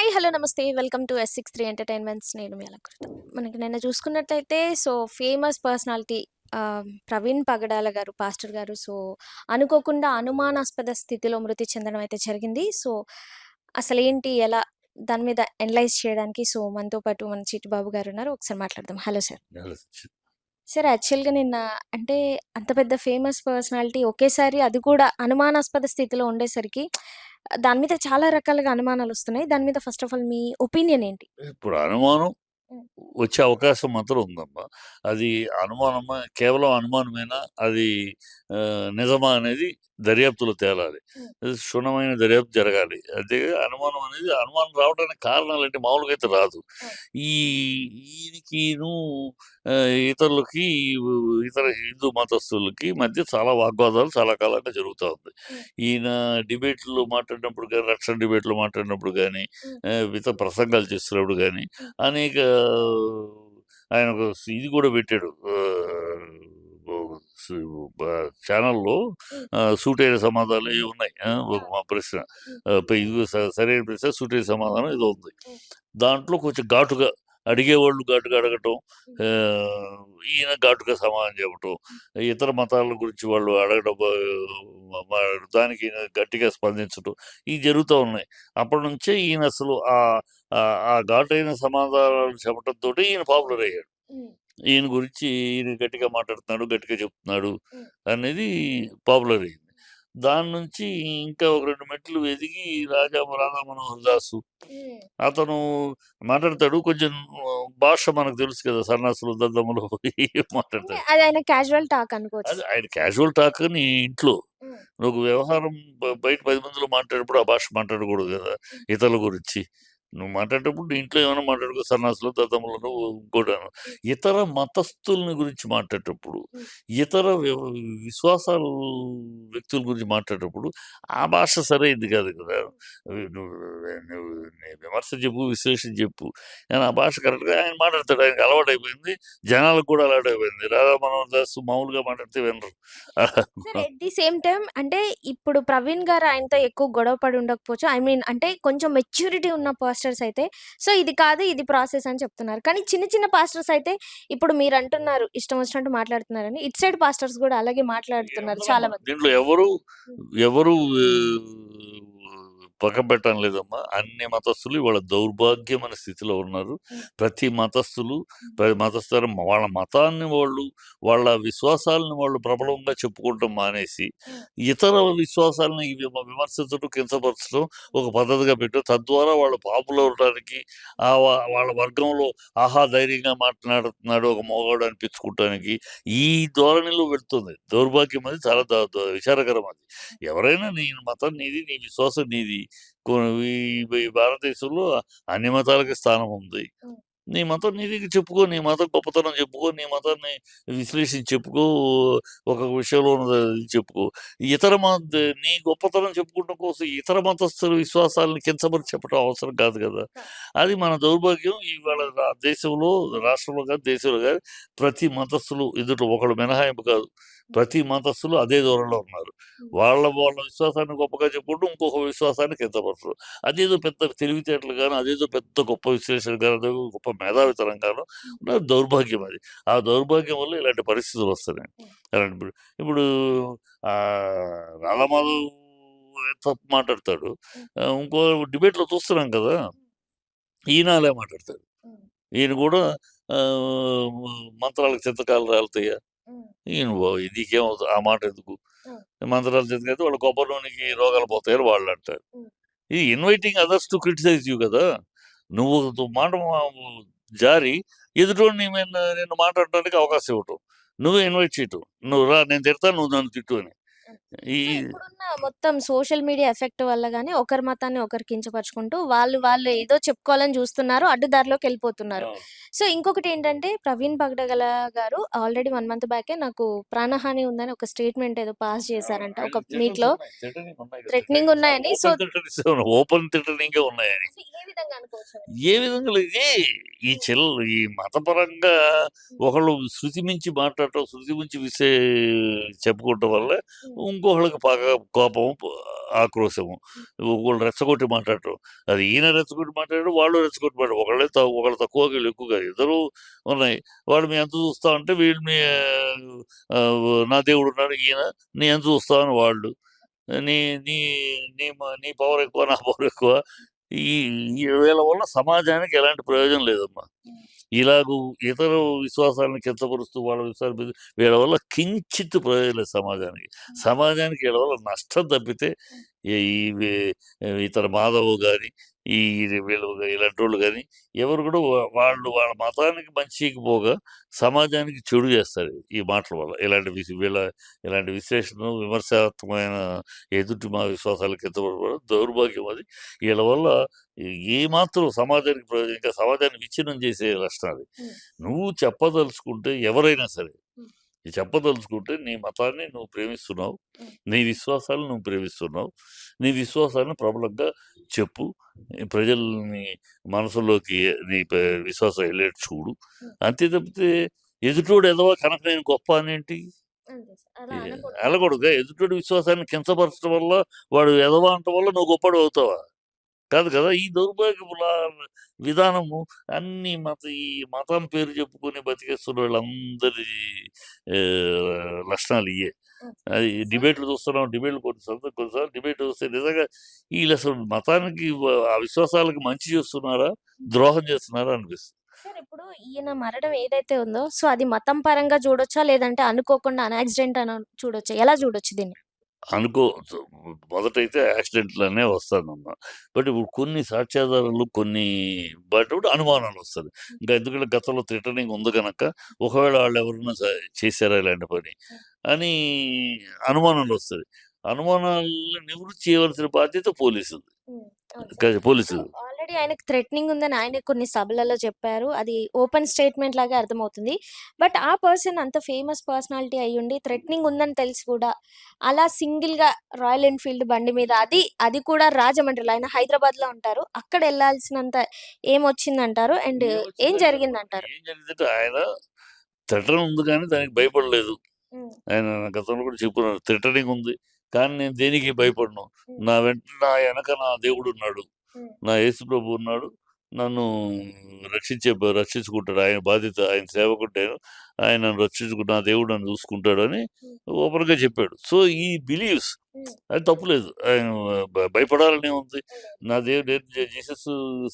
Hi hello namaste. Welcome to S six three entertainments. నేను మీ అలంకృత. మనకి నిన్న చూసుకున్నట్లయితే so famous personality Praveen Pagadala garu pastor garu. So అనుకోకుండా అనుమానాస్పద స్థితిలో మృతి చెందడం అయితే జరిగింది. సో అసలు ఏంటి ఎలా దాని మీద ఎనలైజ్ చేయడానికి సో మనతో పాటు మన చిట్టుబాబు గారు ఉన్నారు. ఒకసారి మాట్లాడదాం. Hello sir. సార్ యాక్చువల్గా నిన్న అంటే అంత పెద్ద ఫేమస్ పర్సనాలిటీ ఒకేసారి అది కూడా అనుమానాస్పద స్థితిలో ఉండేసరికి దాని మీద చాలా రకాలుగా అనుమానాలు వస్తున్నాయి దాని మీద ఫస్ట్ ఆఫ్ ఆల్ మీ ఒపీనియన్ ఏంటి? ఇప్పుడు అనుమానం. వచ్చే అవకాశం మాత్రం ఉందమ్మా. అది అనుమానమా కేవలం అనుమానమేనా అది నిజమా అనేది దర్యాప్తులో తేలాలి క్షుణ్ణమైన దర్యాప్తు జరగాలి అదే అనుమానం అనేది అనుమానం రావడానికి కారణాలు అంటే మామూలుగా అయితే రాదు. ఈ ఈయనకిను ఇతరులకి ఇతర హిందూ మతస్థులకి మధ్య చాలా వాగ్వాదాలు చాలా కాలంగా జరుగుతూ ఉంది. ఈయన డిబేట్లో మాట్లాడినప్పుడు కానీ రక్షణ డిబేట్లో మాట్లాడినప్పుడు కానీ. ఇతర ప్రసంగాలు చేస్తున్నప్పుడు కానీ. అనేక ఆయన ఒక ఇది కూడా పెట్టాడు ఛానల్లో ఉమ్. సూటైన సమాధానాలు ఇవి ఉన్నాయి. ఒక మా ప్రశ్న. ఇది సరైన ప్రశ్న సూటైన సమాధానం ఇది ఉంది. దాంట్లో కొంచెం ఘాటుగా అడిగేవాళ్ళు ఘాటుగా అడగటం ఈయన ఘాటుగా సమాధానం చెప్పటం ఇతర మతాల గురించి వాళ్ళు అడగడం దానికి గట్టిగా స్పందించడం ఇవి జరుగుతూ ఉన్నాయి. అప్పటి నుంచే ఈయన అసలు ఆ ఘాటైన సమాధానాలు చెప్పడంతో ఈయన పాపులర్ అయ్యాడు. ఈయన గురించి ఈయన గట్టిగా మాట్లాడుతున్నాడు గట్టిగా చెప్తున్నాడు. అనేది పాపులర్ అయింది. దాని నుంచి ఇంకా ఒక రెండు మెట్లు ఎదిగి రాజా రాధా మనోహర్ దాసు. అతను మాట్లాడతాడు. కొంచెం భాష మనకు తెలుసు కదా సన్నాసులు దద్దములు అంటే మాట్లాడతాడు. అది ఆయన క్యాజువల్ టాక్ అనుకోవచ్చు. ఆయన క్యాజువల్ టాక్ నీ ఇంట్లో. నువ్వు వ్యవహారం బయట పది మందిలో మాట్లాడేటప్పుడు ఆ భాష మాట్లాడకూడదు కదా ఇతరుల గురించి. నువ్వు మాట్లాడేటప్పుడు నీ ఇంట్లో ఏమైనా మాట్లాడుకో సన్నాసులు దద్దములను ఇంకోటాను ఇతర మతస్థుల్ని గురించి మాట్లాడేటప్పుడు. ఇతర విశ్వాసాలు వ్యక్తుల గురించి మాట్లాడేటప్పుడు ఆ భాష సరైంది కాదు కదా. నువ్వు విమర్శ చెప్పు విశ్లేషణ చెప్పు. కానీ ఆ భాష కరెక్ట్గా ఆయన మాట్లాడతాడు. ఆయనకి అలవాటు అయిపోయింది జనాలకు కూడా అలవాటు అయిపోయింది రాధా మనోహర్ దాస్ మామూలుగా మాట్లాడితే వినరు. ఎట్ ది సేమ్ టైం అంటే ఇప్పుడు ప్రవీణ్ గారు ఆయనతో ఎక్కువ గొడవ పడి ఉండకపోవచ్చు. ఐ మీన్ అంటే కొంచెం మెచ్యూరిటీ ఉన్న పాస్టర్స్ అయితే సో ఇది కాదు ఇది ప్రాసెస్ అని చెప్తున్నారు. కానీ చిన్న చిన్న పాస్టర్స్ అయితే ఇప్పుడు మీరు అంటున్నారు ఇష్టం వచ్చినట్టు మాట్లాడుతున్నారని. ఇట్ సైడ్ పాస్టర్స్ కూడా అలాగే మాట్లాడుతున్నారు చాలా మంది. దీంట్లో ఎవరు ఎవరు పక్క పెట్టడం లేదమ్మా. అన్ని మతస్థులు వాళ్ళ దౌర్భాగ్యమైన స్థితిలో ఉన్నారు. ప్రతి మతస్థులు ప్రతి మతస్థులు వాళ్ళ మతాన్ని వాళ్ళు వాళ్ళ విశ్వాసాలను వాళ్ళు ప్రబలంగా చెప్పుకోవటం మానేసి. ఇతర విశ్వాసాలను విమ- విమర్శించడం కించపరచడం ఒక పద్ధతిగా పెట్టు తద్వారా వాళ్ళు పాపులర్ అవడానికి ఆ వాళ్ళ వర్గంలో ఆహా ధైర్యంగా మాట్లాడుతున్నాడు ఒక మోగాడు అనిపించుకోవటానికి ఈ ధోరణిలో వెళ్తుంది. దౌర్భాగ్యం అది చాలా విచారకరం అది. ఎవరైనా నీ మతం నీది నీ విశ్వాసం నీది ఈ భారతదేశంలో అన్ని మతాలకి స్థానం ఉంది. నీ మతం నీది చెప్పుకో నీ మతం గొప్పతనం చెప్పుకో నీ మతాన్ని విశ్లేషించి చెప్పుకో ఒక విషయంలో ఉన్నది చెప్పుకో. ఇతర మత నీ గొప్పతనం చెప్పుకోవడం కోసం ఇతర మతస్థుల విశ్వాసాలను కించమని చెప్పడం అవసరం కాదు కదా. అది మన దౌర్భాగ్యం. ఇవాళ దేశంలో రాష్ట్రంలో కాదు దేశంలో కాదు ప్రతి మతస్థులు ఎదుట ఒకళ్ళు మినహాయింపు కాదు. ప్రతి మతస్థులు అదే దూరంలో ఉన్నారు. వాళ్ళ వాళ్ళ విశ్వాసాన్ని గొప్పగా చెప్పుకుంటూ ఇంకొక విశ్వాసాన్ని కించపరచరు అదేదో పెద్ద తెలివితేటలు గాను అదేదో పెద్ద గొప్ప విశ్లేషణ అదేదో గొప్ప మేధావితనం ఉన్న దౌర్భాగ్యం అది. ఆ దౌర్భాగ్యం వల్ల ఇలాంటి పరిస్థితులు వస్తున్నాయి. అలాంటి ఇప్పుడు- రాధామాధవ్ తప్పు మాట్లాడతాడు? ఇంకో డిబేట్లో చూస్తున్నాం కదా? ఈయన అలా మాట్లాడతాడు. ఈయన కూడా మంత్రాలకు చింతకాలు రాలుతాయా? ఈయన ఓ, నీకేం అవసరం? ఆ మాట ఎందుకు? మంత్రాలు చింతకైతే వాళ్ళ కొబ్బరి నూనెకి రోగాలు పోతాయని వాళ్ళు అంటారు. ఇది inviting others to criticise you కదా? నువ్వు మాట జారి ఎదుటి నీ మీద నిన్ను మాట్లాడడానికి అవకాశం ఇవ్వటం. నువ్వే ఇన్వైట్ చేయటం. నువ్వు రా నేను తిడతాను నువ్వు నన్ను తిట్టు అని. ఈ సో ఇప్పుడున్న మొత్తం సోషల్ మీడియా ఎఫెక్ట్ వల్ల గానీ ఒకరి మతాన్ని ఒకరు కించపరుచుకుంటూ వాళ్ళు వాళ్ళు ఏదో చెప్పుకోవాలని చూస్తున్నారు అడ్డుదారిలోకి వెళ్ళిపోతున్నారు. సో ఇంకొకటి ఏంటంటే ప్రవీణ్ పగడగల గారు ఆల్రెడీ వన్ మంత్ బ్యాకే నాకు ప్రాణహాని ఉందని ఒక స్టేట్మెంట్ ఏదో పాస్ చేశారంట. ఒక మీట్లో థ్రెటనింగ్ ఉన్నాయని సో ఓపెన్ అసలు ఏ విధంగా అనుకోవచ్చు? ఏ విధంగా లేదు. ఇది ఈ చిల్ ఈ మతపరంగా ఒకళ్ళు శృతి మించి మాట్లాడటం, శృతి మించి విసే చెప్పుకోవటం వల్ల ఇంకొకళ్ళకి బాగా కోపం, ఆక్రోశము. ఒకళ్ళు రెచ్చగొట్టి మాట్లాడటం. అది ఈయన రెచ్చగొట్టి మాట్లాడాడు, వాళ్ళు రెచ్చగొట్టి మాట్లాడారు. ఒకళ్ళే ఒకళ్ళు తక్కువ, వీళ్ళు ఎక్కువగా ఇద్దరు ఉన్నాయి. వాళ్ళు మీ ఎంత చూస్తా అంటే వీళ్ళు మీ నా దేవుడు ఉన్నాడు ఈయన, నీ ఎంత చూస్తావు అని వాళ్ళు. నీ నీ నీ నీ పవర్ ఎక్కువ, నా పవర్ ఎక్కువ. ఈ వీళ్ళ వల్ల సమాజానికి ఎలాంటి ప్రయోజనం లేదమ్మా. ఇలాగూ ఇతర విశ్వాసాలను కించపరుస్తూ వాళ్ళ విశ్వాసాల మీద వీళ్ళ వల్ల కించిత్ ప్రయోజనం లేదు సమాజానికి. సమాజానికి వీళ్ళ వల్ల నష్టం తప్పితే ఈ ఇతర మాధవ్ గాని, ఈ వీళ్ళు ఇలాంటోళ్ళు గాని ఎవరు కూడా వాళ్ళు వాళ్ళ మతానికి మంచి చేయకపోగా సమాజానికి చెడు చేస్తారు ఈ మాటల వల్ల. ఇలాంటి విసి వీళ్ళ ఇలాంటి విశ్లేషణ, విమర్శాత్మకమైన ఎదుటి మా విశ్వాసాలు కించపరచడం దౌర్భాగ్యం అది. వీళ్ళ వల్ల ఏమాత్రం సమాజానికి ప్రయోజనం ఇంకా సమాజాన్ని విచ్ఛిన్నం చేసే లక్షణాలు. నువ్వు చెప్పదలుచుకుంటే ఎవరైనా సరే. చెప్పదలుచుకుంటే నీ మతాన్ని నువ్వు ప్రేమిస్తున్నావు. నీ విశ్వాసాలను నువ్వు ప్రేమిస్తున్నావు. నీ విశ్వాసాలను ప్రబలంగా చెప్పు. ప్రజల్ని మనసులోకి నీ విశ్వాసం ఎళ్ళేట్టు చూడు. అంతే తప్పితే ఎదుటోడు ఎదవ కనుక నేను గొప్ప అనేంటి? అంతే సార్. అలా ఏ అనకూడదు. అనకూడదుగా. ఎదుటోడి విశ్వాసాన్ని కించపరచడం వల్ల వాడు ఎదవ అనటం వల్ల నువ్వు గొప్పోడివి అవుతావా? కాదు కదా! ఈ దౌర్భాగ్యపు విధానము అన్ని మత ఈ మతం పేరు చెప్పుకొని బతికేస్తున్న వీళ్ళందరి లక్షణాలు. హ్మ్. అది డిబేట్‌లు చూస్తున్నాం. డిబేట్‌లు కొన్నిసార్లు కొన్నిసార్లు డిబేట్ వస్తే నిజంగా ఈళ్ళసలు మతానికి వ ఆ విశ్వాసాలకు మంచి చేస్తున్నారా? ద్రోహం చేస్తున్నారా అనిపిస్తుంది. సార్ ఇప్పుడు ఈయన మరణం ఏదైతే ఉందో సో అది మతం పరంగా చూడొచ్చా? లేదంటే అనుకోకుండా అన్ యాక్సిడెంట్ అని చూడొచ్చా? ఎలా చూడొచ్చు దీన్ని? అనుకో మొదటైతే యాక్సిడెంట్‌లనే వస్తాదమ్మా. బట్ ఇప్పుడు కొన్ని సాక్ష్యాధారాలు కొన్ని బయటపడి అనుమానాలు వస్తది. ఇంకా ఎందుకంటే గతంలో థ్రెటనింగ్ ఉంది గనక ఒకవేళ ఆళ్ళెవరన్నా స చేశారా ఇలాంటి పని అని అనుమానాలు వస్తది. అనుమానాలను నివృత్తి చేయవలసిన బాధ్యత పోలీసుది. హ్మ్. అవును క సార్. సో పోలీసుది. ఆల్రెడీ ఆయనకి థ్రెటనింగ్ ఉందని ఆయనే కొన్ని సభలలో చెప్పారు. అది ఓపెన్ స్టేట్‌మెంట్ లాగా అర్థమవుతుంది. బట్ ఆ పర్సన్ అంత ఫేమస్ పర్సనాలిటీ అయ్యుండి థ్రెటనింగ్ ఉందని తెలిసి కూడా అలా సింగిల్‌గా రాయల్ ఎన్‌ఫీల్డ్ బండి మీద అది అది కూడా రాజమండ్రిలో ఆయన హైదరాబాద్‌లో ఉంటారు. అక్కడ ఎళ్ళాల్సినంత ఏమొచ్చిందంటారు? అండ్ ఏం జరిగిందంటారు? ఆయన థ్రెటన్ ఉంది కానీ దానికి భయపడలేదు. ఆయన గతంలో కూడా చెప్పుకున్నాడు. థ్రెటనింగ్ ఉంది. కానీ నేను దేనికి భయపడను. నా వెంట నా ఎనక నా దేవుడున్నాడు. హ్మ్. నా యేసు ప్రభు ఉన్నాడు. నన్ను రక్షించే రక్షించుకుంటాడు. ఆయన బాధ్యత ఆయన సేవకుడు నేను. ఆయన నన్ను రక్షించుకు నా దేవుడు నన్ను చూసుకుంటాడని హ్మ్. ఓపెన్‌గా చెప్పాడు. సో ఈ బిలీవ్స్. అది తప్పులేదు. ఆయన భ భయపడాలనేముంది. అదే. నా దేవుడు నేను జీసస్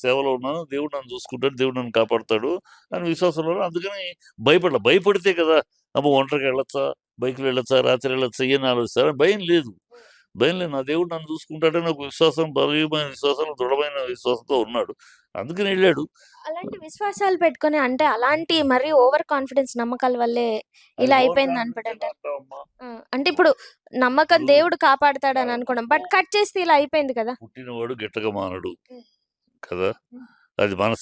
సేవలో ఉన్నాను. దేవుడు నన్ను చూసుకుంటాడు. దేవుడు నన్ను కాపాడుతాడు అని విశ్వాసంలో. అందుకని భయపడల. భయపడితే కదా! అమ్మో! ఒంటరిగా ఎళ్ళొచ్చా? బైక్‌లో ఎళ్ళొచ్చా? రాత్రి ఎళ్ళొచ్చా? ఇయన్నీ ఆలోచిస్తారు. భయం లేదు. భయం లేదు. నా దేవుడు నన్ను చూసుకుంటాడని ఒక విశ్వాసం బలీయమైన విశ్వాసం, దృఢమైన విశ్వాసంతో ఉన్నాడు. అందుకని ఎళ్ళాడు. అలాంటి విశ్వాసాలు పెట్టుకొని అంటే అలాంటి మరీ ఓవర్ కాన్ఫిడెన్స్ నమ్మకాల వల్లే ఇలా అయిపోయింది. ఆ! అంటే ఇప్పుడు నమ్మకం దేవుడు కాపాడతాడని ఆహ్, అనుకోవడం. బట్ కట్ చేస్తే ఇలా అయిపోయింది కదా! పుట్టినవాడు గిట్టక మానడు. కదా! అది మన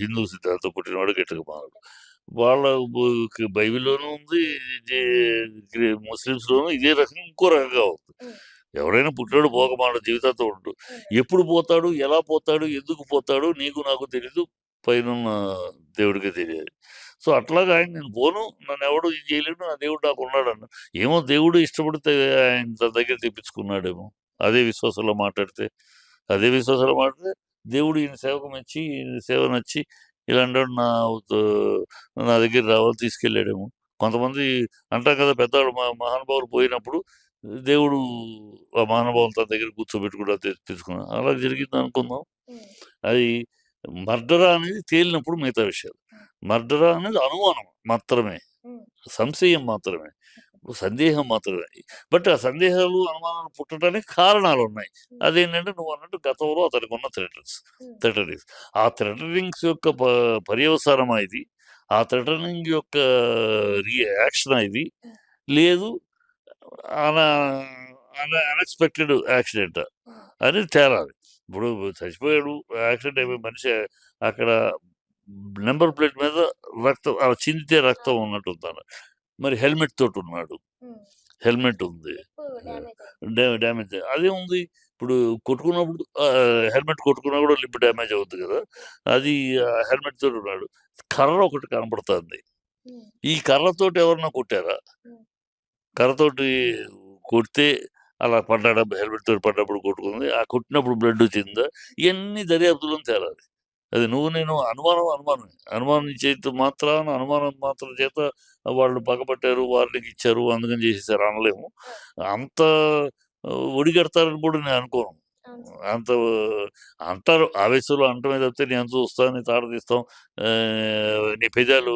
హిందూ సిద్ధాంతం పుట్టినవాడు గిట్టక మానడు. వాళ్ళ బైబిల్‌లోనూ ఉంది. ముస్లిమ్స్‌లోనూ ఇదే రకంగా ఇంకో రకంగా ఉంది. ఎవరైనా పుట్టినోడు పోక మానడు. జీవితాంతం ఉండు. ఎప్పుడు పోతాడు? ఎలా పోతాడు? ఎందుకు పోతాడు? నీకు నాకు తెలీదు. పైనున్న దేవుడికే తెలియాలి. సో అట్లాగా ఆయన నేను పోను. నన్నెవడు ఇది చేయలేడు. నా దేవుడు నాకున్నాడన్న. ఏమో దేవుడు ఇష్టపడితే ఆయన తన దగ్గర తెప్పించుకున్నాడేమో. అదే విశ్వాసంలో మాట్లాడితే. అదే విశ్వాసంలో మాట్లాడితే దేవుడు ఈయన సేవకు మెచ్చి, ఈయన సేవ నచ్చి ఇలాంటోడు నా నా దగ్గర రావాలి తీసుకెళ్ళాడేమో. కొంతమంది అంటాం కదా! పెద్దవాళ్ళు మ మహానుభావులు పోయినప్పుడు దేవుడు ఆ మహానుభావులను తన దగ్గర కూర్చోబెట్టుకున్నాడు తె తెచ్చుకున్నాడు. అలా జరిగిందనుకుందాం. హ్మ్. అది మర్డరా అనేది తేలినప్పుడు మిగతా విషయాలు. మర్డరా అనేది అనుమానం మాత్రమే. సంశయం మాత్రమే. సందేహం మాత్రమే. బట్ ఆ సందేహాలు, అనుమానాలు పుట్టడానికి కారణాలున్నాయి. హ్మ్. అదేంటంటే నువ్వన్నట్టు గతంలో అతనికున్న థ్రెటన్స్ హ్మ్. థ్రెటనింగ్స్. ఆ థ్రెటనింగ్స్ యొక్క ప పర్యవసానమా ఇది? ఆ థ్రెటనింగ్ యొక్క రియాక్షనా ఇది? లేదు అన్‌ఎక్స్‌పెక్టెడ్ యాక్సిడెంటా? అనేది తేలాలి. ఇప్పుడు చచ్చిపోయాడు. యాక్సిడెంట్ అయిపోయి మనిషి అక్కడ నంబర్ ప్లేట్ మీద రక్తం అలా చిందితే రక్తం! ఉన్నట్టు ఉందన్న. మరి హెల్మెట్ తోటున్నాడు. హ్మ్. హెల్మెట్ ఉంది. డ్యామేజ్ డ్యామేజ్ అదేముంది? ఇప్పుడు కొట్టుకున్నప్పుడు హెల్మెట్ కొట్టుకున్నా కూడా లిప్ డ్యామేజ్ అవుతుంది కదా అది హెల్మెట్ తోటి ఉన్నాడు కర్ర ఒకటి కనపడుతుంది ఈ కర్రతోటి ఎవరన్నా కొట్టారా. కర్రతోటి కొడితే అలా హెల్మెట్ తోటి పడ్డప్పుడు కొట్టుకుంది. ఆ కొట్టినప్పుడు బ్లడ్ వచ్చిందా? ఇవన్నీ దర్యాప్తులో తేలాలి. అది నువ్వు నేను అనుమానం అనుమానం. అనుమానం చేతి మాత్రాన అనుమానం మాత్రం చేత వాళ్ళు పగపట్టారు వారికి ఇచ్చారు అందుకని చేసేసారు అనలేము. అంత ఒడిగడతారని కూడా నేను అనుకోను. అంత అంటారు ఆవేశంలో అంటమే తప్పితే నేను చూస్తాను నీ తాడ తీస్తాం ఆ, నీ పెదాలు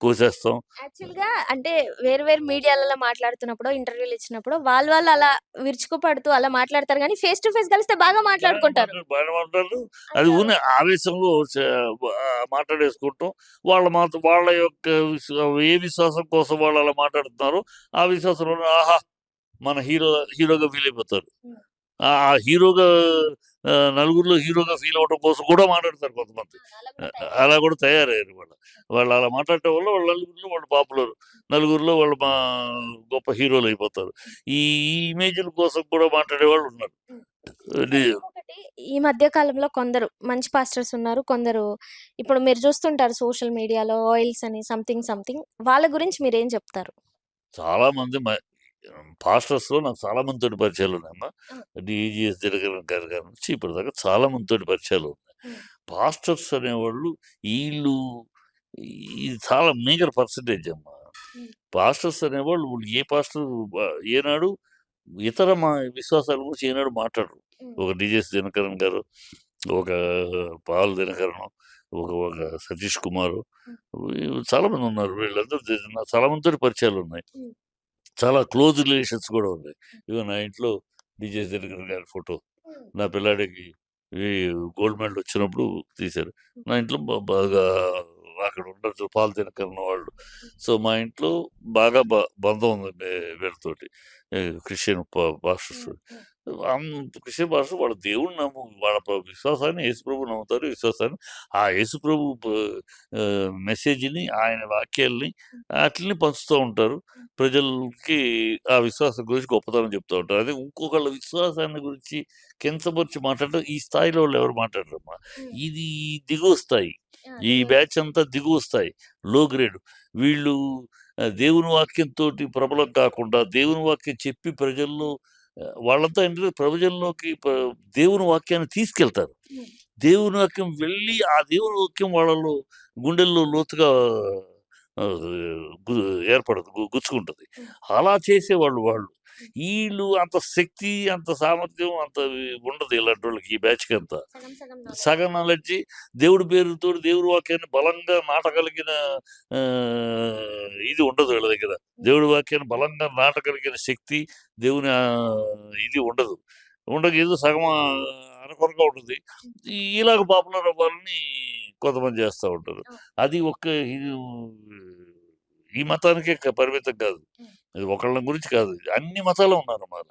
కోసేస్తాం. యాక్చువల్‌గా అంటే వేరు వేరు మీడియాలలో మాట్లాడుతున్నప్పుడు, ఇంటర్వ్యూలు ఇచ్చినప్పుడు వాళ్ళు వాళ్ళు అలా విరుచుకుపడుతూ అలా మాట్లాడతారు గానీ ఫేస్ టు ఫేస్ కలిస్తే బాగా మాట్లాడుకుంటారు. మాట్లాడు అది ఊనే ఆవేశంలో మాట్లాడేసుకుంటాం. వాళ్ళ మాత్రం వాళ్ళ యొక్క ఏ విశ్వాసం కోసం వాళ్ళు అలా మాట్లాడుతున్నారో. ఆ విశ్వాసంలో ఆహా! మన హీరో హీరోగా ఫీల్ అయిపోతారు. ఆ హీరోగా నలుగురిలో హీరోగా ఫీల్ అవడం కోసం కూడా మాట్లాడతారు కొంతమంది అలా కూడా తయారయ్యారు. వాళ్ళు వాళ్ళు అలా మాట్లాడటం వల్ల వాళ్ళ నలుగురిలో వాళ్ళు పాపులర్ నలుగురిలో వాళ్ళు మా గొప్ప హీరోలు అయిపోతారు ఈ ఇమేజ్ల కోసం కూడా మాట్లాడే వాళ్ళు ఉన్నారు ఈ మధ్య కాలంలో కొందరు మంచి పాస్టర్స్ ఉన్నారు. కొందరు ఇప్పుడు మీరు చూస్తుంటారు సోషల్ మీడియాలో ఆయిల్స్ అని సంథింగ్ సంథింగ్ వాళ్ళ గురించి మీరేం చెప్తారు? చాలా మంది మ పాస్టర్స్లో నాకు చాలా మందితోటి పరిచయాలు ఉన్నాయమ్మా ఆ! డిజిఎస్ దినకరన్ గారి గారి నుంచి ఇప్పటిదాకా చాలా మందితోటి పరిచయాలు ఉన్నాయి. పాస్టర్స్ అనేవాళ్ళు వీళ్ళు ఇది చాలా మేజర్ పర్సంటేజ్ అమ్మా. పాస్టర్స్ అనేవాళ్ళు ఏ పాస్టర్ ఏనాడు ఇతర మా విశ్వాసాల గురించి ఏనాడు మాట్లాడరు. ఒక డిజెస్ దినకరన్ గారు ఒక పాల్ దినకరన్ ఒక ఒక సతీష్ కుమార్ హ్మ్. చాలా మంది ఉన్నారు వీళ్ళందరూ చాలా మందితో పరిచయాలు ఉన్నాయి. చాలా క్లోజ్ రిలేషన్స్ కూడా ఉన్నాయి. ఇగో నా ఇంట్లో డిజే దినకరన్ గారి ఫోటో. నా పిల్లాడికి ఈ గోల్డ్ మెడల్ వచ్చినప్పుడు తీశారు. నా. ఇంట్లో బాగా అక్కడ ఉండొచ్చు పాలు తినకన్న వాళ్ళు. సో మా ఇంట్లో బాగా బ- బంధం ఉంది వీళ్ళతోటి. క్రిస్టియన్ పాస్టర్స్ హ్మ్. హ్మ్. అం- క్రిస్టియన్ పాస్టర్ వాళ్ళ దేవుడు నమ్ము వాళ్ళ విశ్వాసాన్ని యేసుప్రభు నమ్ముతారు విశ్వాసాన్ని ఆ యేసుప్రభు మెసేజ్ని ఆయన వాక్యాల్ని. వాటిని పంచుతూ ఉంటారు. ప్రజలకి ఆ విశ్వాసం గురించి గొప్పతనం చెప్తూ ఉంటారు అదే ఇంకొకళ్ళ విశ్వాసాన్ని గురించి కించపరిచి మాట్లాడటం ఈ స్థాయిలో వాళ్ళు ఎవరు మాట్లాడరమ్మా. ఇది దిగువ స్థాయి! ఈ బ్యాచ్ అంతా దిగువ స్థాయి లో గ్రేడ్ వీళ్ళు దేవుని వాక్యంతో ప్రబలం కాకుండా దేవుని వాక్యం చెప్పి ప్రజల్లో వాళ్ళంతా ఏంటంటే ప్రజల్లోకి ప్ర- దేవుని వాక్యాన్ని తీసుకెళ్తారు. దేవుని వాక్యం వెళ్ళి ఆ దేవుని వాక్యం వాళ్ళలో గుండెల్లో లోతుగా ఏర్పడదు గుచ్చుకుంటది. అలా చేసేవాళ్ళు వాళ్ళు. వీళ్ళు అంత శక్తి అంత సామర్థ్యం అంత ఉండదు ఇలాంటి వాళ్ళకి ఈ బ్యాచ్కి అంతా సగం నాలెడ్జి దేవుడి పేరుతో దేవుడి వాక్యాన్ని బలంగా నాటగలిగిన ఆ, ఇది ఉండదు వీళ్ళ దగ్గర. దేవుడి వాక్యాన్ని బలంగా నాటగలిగిన శక్తి దేవుని ఇది ఉండదు. ఉండక ఏదో సగం ఆ, అరకొరగా ఉంటుంది. ఇలాగ పాపులర్ అవ్వాలని కొంతమంది చేస్తూ ఉంటారు. అది ఒక్క ఈ మతానికే పరిమితం కాదు. ఇది ఒకళ్ళ గురించి కాదు అన్ని మతాలు ఉన్నారు అన్నమాట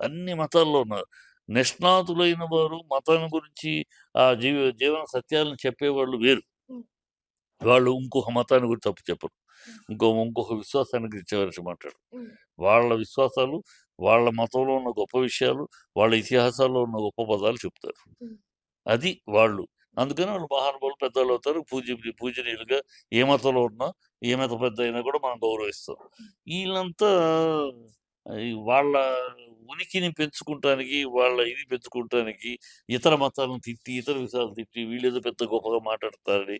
అన్ని మతాల్లో ఉన్నారు నిష్ణాతులైన వారు మతం గురించి ఆ జీవ జీవన సత్యాలను చెప్పేవాళ్ళు వేరు. వాళ్ళు ఇంకొక మతాన్ని గురించి తప్పు చెప్పరు. ఇంకో ఇంకొక విశ్వాసాన్ని గురించి ఎవరికి మాట్లాడరు. వాళ్ళ విశ్వాసాలు వాళ్ళ మతంలో ఉన్న గొప్ప విషయాలు వాళ్ళ ఇతిహాసాల్లో ఉన్న గొప్ప పదాలు చెప్తారు. అది వాళ్ళు అందుకని వాళ్ళు మహానుభావులు పెద్దలు అవుతారు. పూజ పూజనీయులుగా ఏ మతంలో ఉన్నా ఏ మత పెద్ద అయినా కూడా మనం గౌరవిస్తాం. వీళ్ళంతా వాళ్ళ ఉనికిని పెంచుకుంటానికి వాళ్ళ ఇది పెంచుకుంటానికి ఇతర మతాలను తిట్టి ఇతర విషయాలు తిట్టి వీళ్ళేదో పెద్ద గొప్పగా మాట్లాడతారని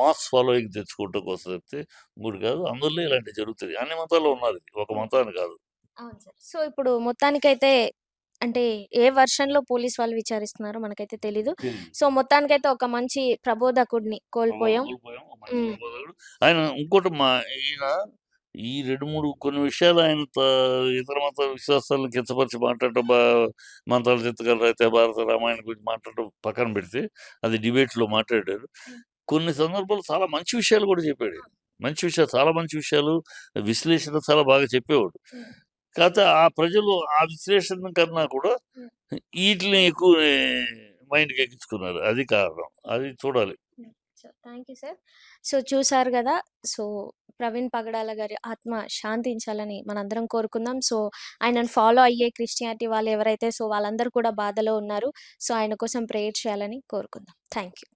మాస్ ఫాలోయింగ్ తెచ్చుకోవటం కోసం చెప్తే గుడి కాదు అందులో ఇలాంటివి జరుగుతుంది అన్ని మతాల్లో ఉన్నది. ఒక మతాన్ని కాదు. సో, ఇప్పుడు మొత్తానికైతే అంటే ఏ వర్షన్‌లో పోలీస్ వాళ్ళు విచారిస్తున్నారో మనకైతే తెలీదు. తెలియదు. సో, మొత్తానికైతే ఒక మంచి ప్రబోధకుడిని కోల్పోయాం. ఆయన ఇంకోటి మా ఈయన ఈ రెండు మూడు కొన్ని విషయాలు ఆయన ఇతర మత విశ్వాసాలను కించపరిచి మాట్లాడటం మంత్రాలు చిత్తగలరు అయితే భారత రామాయణం గురించి మాట్లాడటం పక్కన పెడితే అది debate లో మాట్లాడారు. కొన్ని సందర్భాలు చాలా మంచి విషయాలు కూడా చెప్పాడు. మంచి విషయాలు చాలా మంచి విషయాలు విశ్లేషణ చాలా బాగా చెప్పేవాడు. కాకపోతే ఆ ప్రజలు ఆ విశ్లేషణ కన్నా కూడా. వీటిని ఎక్కువ మైండ్కి ఎక్కించుకున్నారు. అది కారణం. అది చూడాలి. Thank you sir. సో చూసారు కదా! సో ప్రవీణ్ పగడాల గారి ఆత్మ శాంతించాలని మనందరం కోరుకుందాం. సో ఆయనను ఫాలో అయ్యే క్రిస్టియానిటీ వాళ్ళు ఎవరైతే సో వాళ్ళందరూ కూడా బాధలో ఉన్నారు. సో ఆయన కోసం ప్రేయర్ చేయాలని కోరుకుందాం. Thank you.